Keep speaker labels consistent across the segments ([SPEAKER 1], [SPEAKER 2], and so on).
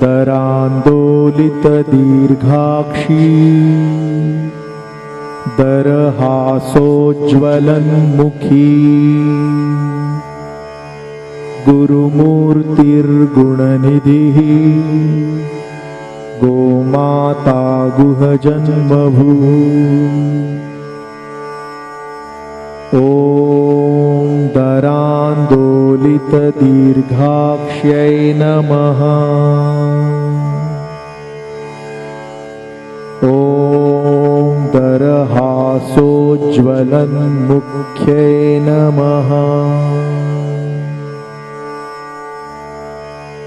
[SPEAKER 1] दरान्दोलितदीर्घाक्षी। दरहासोज्ज्वलन्मुखी। गुरुमूर्तिर्गुणनिधिः। गोमाता गुहजन्मभू दरान्दोलितदीर्घाक्ष्यै नमः। ॐ दरहासोज्ज्वलन्मुख्यै नमः।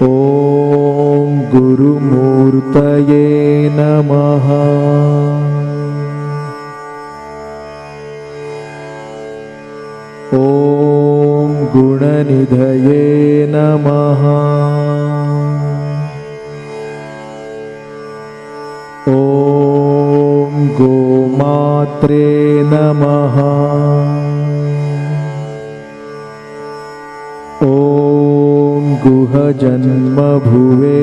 [SPEAKER 1] ॐ गुरुमूर्तये नमः गुणनिधये नमः ॐ गोमात्रे नमः। ॐ गुहजन्मभुवे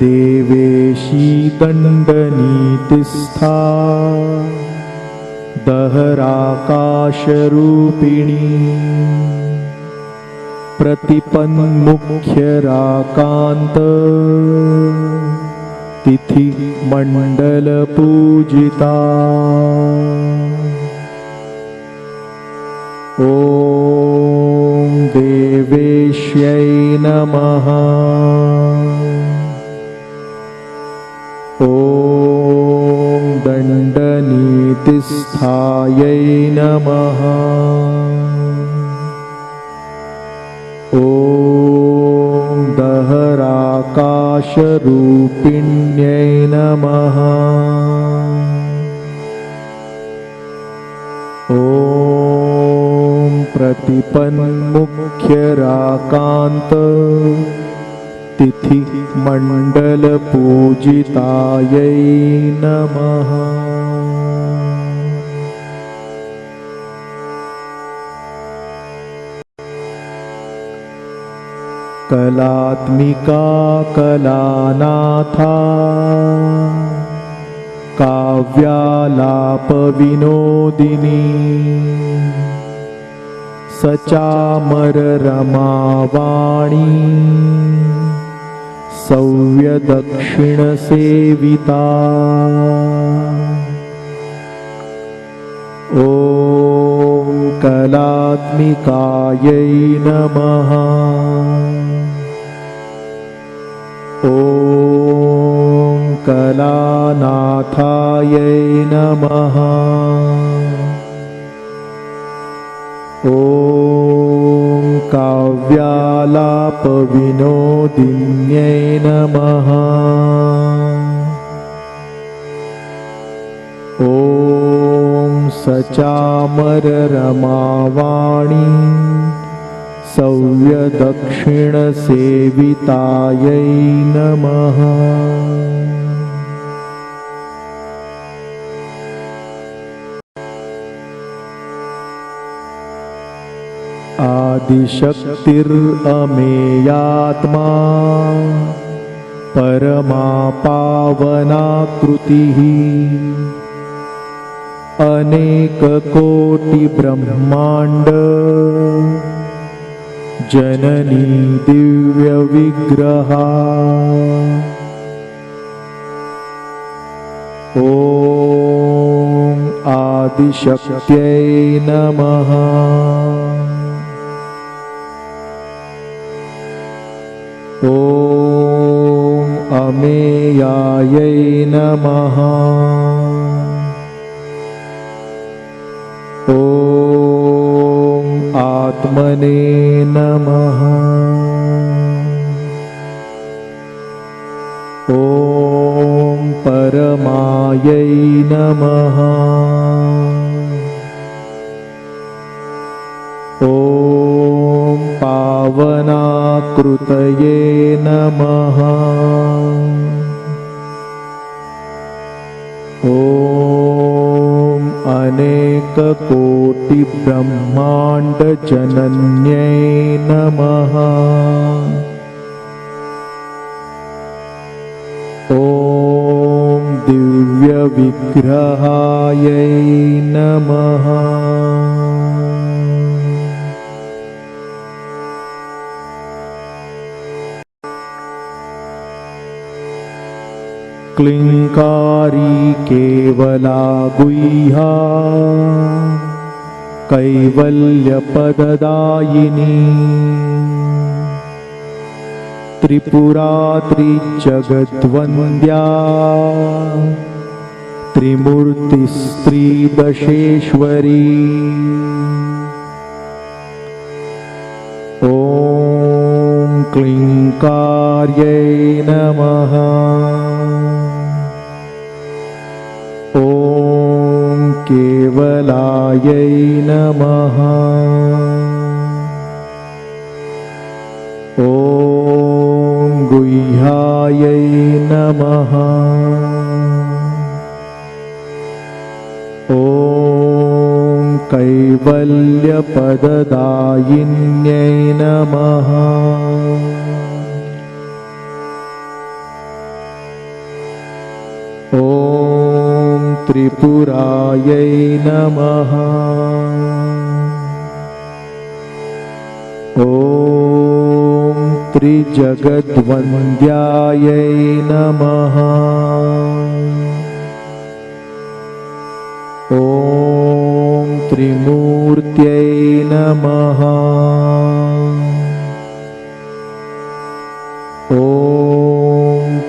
[SPEAKER 1] देवेशी दण्डनीतिस्था दहराकाशरूपिणी प्रतिपन्मुख्यराकान्त तिथिमण्डलपूजिता। ॐ देवेश्यै नमः ॐ दण्डनीतिस्थायै नमः। ॐ दहराकाशरूपिण्यै नमः। ॐ प्रतिपन्मुख्यराकान्त तिथिमण्डलपूजितायै नमः। कलात्मिका कलानाथा काव्यालापविनोदिनी सचामररमावाणी सव्यदक्षिणसेविता। ॐ कलात्मिकायै नमः। ॐ कलानाथायै नमः। ॐ काव्यालापविनोदिन्यै नमः। ॐ सचामररमावाणी सव्यदक्षिणसेवितायै नमः आदिशक्तिरमेयात्मा परमा पावनाकृतिः अनेककोटिब्रह्माण्ड। जननी दिव्यविग्रहा। ॐ आदिशक्त्यै नमः ॐ आत्मने नमः। ॐ परमायै नमः। ॐ पावनाकृतये नमः ॐ अनेककोटिब्रह्माण्डजनन्यै नमः। ॐ दिव्यविग्रहायै नमः। क्लिङ्कारी केवला गुह्या कैवल्यपददायिनी। त्रिपुरा त्रिजगद्वन्द्या त्रिमूर्तिस्त्रीदशेश्वरी ॐ क्लीङ्कार्यै नमः केवलायै नमः। ॐ गुह्यायै नमः। ॐ कैवल्यपददायिन्यै नमः। ॐ त्रिपुरायै नमः। ॐ त्रिजगद्वन्द्यायै नमः। ॐ त्रिमूर्त्यै नमः। ॐ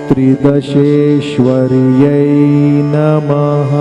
[SPEAKER 1] त्रिदशेश्वर्यै नमः